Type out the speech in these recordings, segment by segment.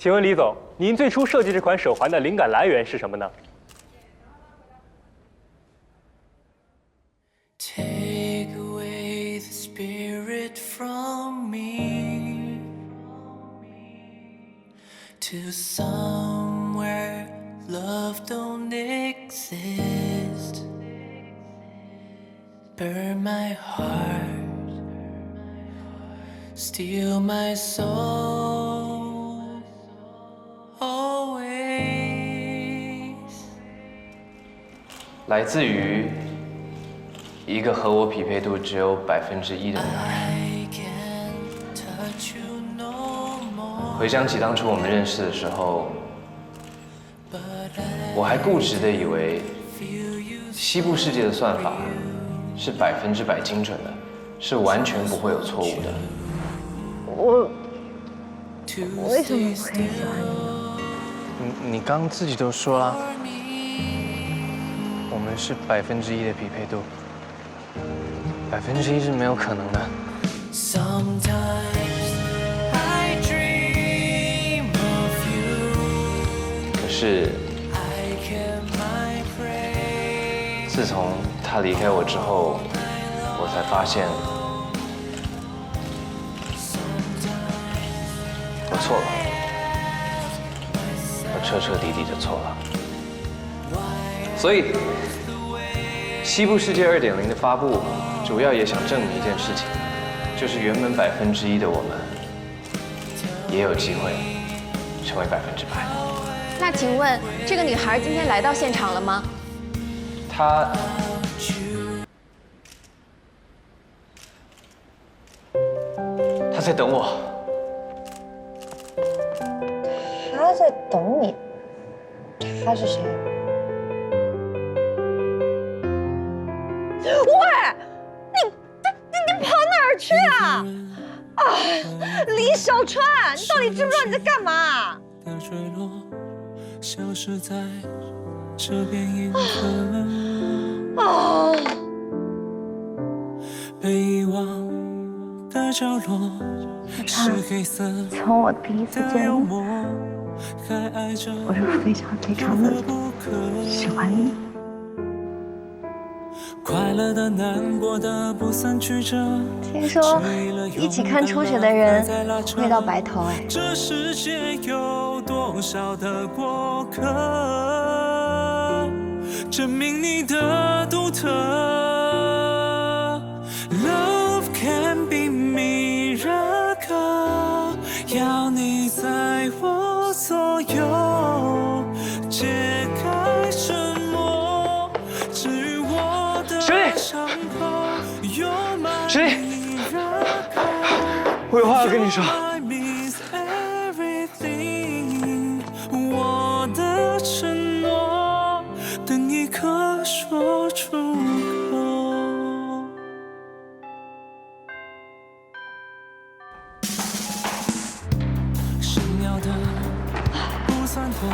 请问李总，您最初设计这款手环的灵感来源是什么呢？Take away the spirit from me to somewhere love don't exist. Burn my heart, steal my soul 来自于一个和我匹配度只有百分之一的女孩。I can't touch you no more. 回想起当初我们认识的时候，我还固执的以为西部世界的算法是百分之百精准的，是完全不会有错误的。我为什么会喜欢你？你你刚自己都说了，我们是百分之一的匹配度，百分之一是没有可能的。可是.自从他离开我之后，我才发现我错了，我彻彻底底的错了。所以，西部世界二点零的发布，主要也想证明一件事情，就是原本百分之一的我们，也有机会成为百分之百。那请问这个女孩今天来到现场了吗？她。他在等我。他在等你，他是谁？喂，你你你跑哪儿去啊？啊，李小川，你到底知不知道你在干嘛？的坠落，消失在这片银河。啊，被遗忘的角落是黑色从我第一次见你，我就非常非常的喜欢你。快乐的、难过的不算曲折。听说一起看初雪的人会到白头哎。这世界有多少的过客，证明你的独特。Love can be miracle，要你在我左右，我有话要跟你说。I miss everything，我的承诺等一刻说出口。想要的不算多，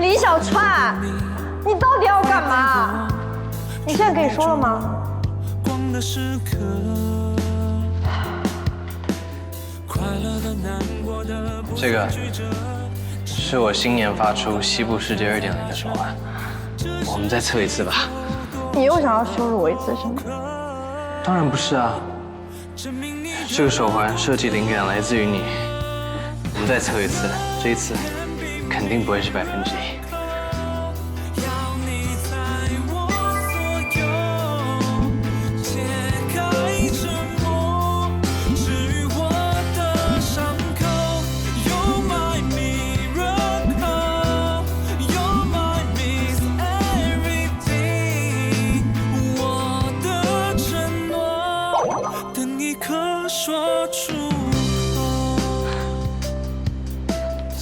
李小川，你到底要干嘛？你现在可以说了吗？光的时刻，这个。是我新研发出西部世界二点零的手环，我们再测一次吧。你又想要羞辱我一次是吗？当然不是啊，这个手环设计灵感来自于你。我们再测一次，这一次肯定不会是百分之一。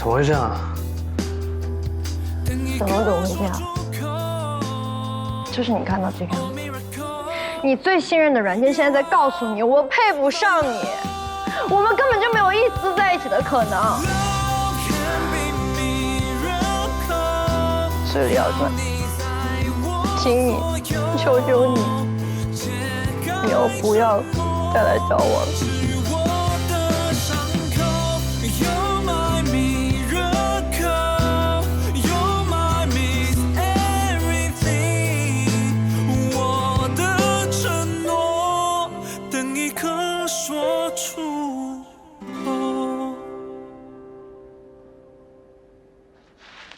怎么会这样啊？怎么怎么会这样？就是你看到这个，你最信任的软件现在在告诉你，我配不上你，我们根本就没有一丝在一起的可能。所以李小川，请你，求求你，以后不要再来找我了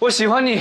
我喜欢你。